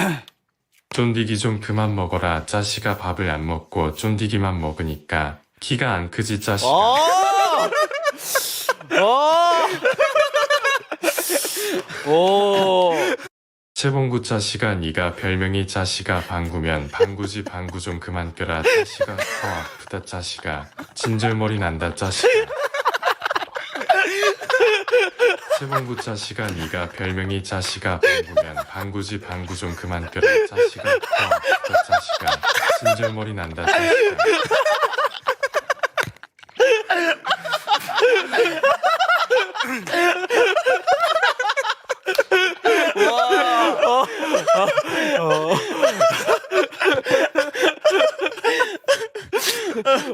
쫀디기 좀 그만 먹어라. 짜식아 밥을 안 먹고 쫀디기만 먹으니까 키가 안 크지 짜식아. 어! 어! 오! 채봉구 짜식아 네가 별명이 짜식아 방구면 방구지 방구 좀 그만 껴라 짜식아 더 아프다 짜식아 진절머리 난다 짜식아 채봉구 짜식아 네가 별명이 짜식아 방구면 방구지 방구 좀 그만 껴라 더 아프다 짜식아 진절머리 난다 짜식아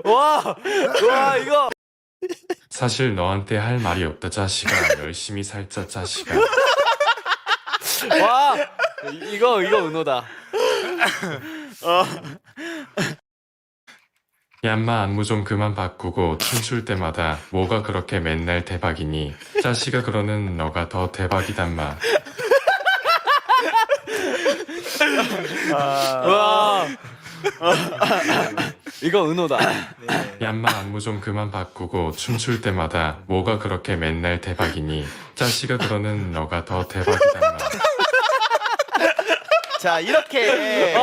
와! 와, 이거! 사실 너한테 할 말이 없다 짜식아. 열심히 살자 짜식아. 와! 이- 이거, 이거 은호다. 얌마 안무 좀 그만 바꾸고 춤출 때마다 뭐가 그렇게 맨날 대박이니? 짜식아 그러는 너가 더 대박이단마. 와! 이거 은호다. 얌마 안무 좀 그만 바꾸고 춤출 때마다 뭐가 그렇게 맨날 대박이니? 짜식아 그러는 너가 더 대박이단마 자 이렇게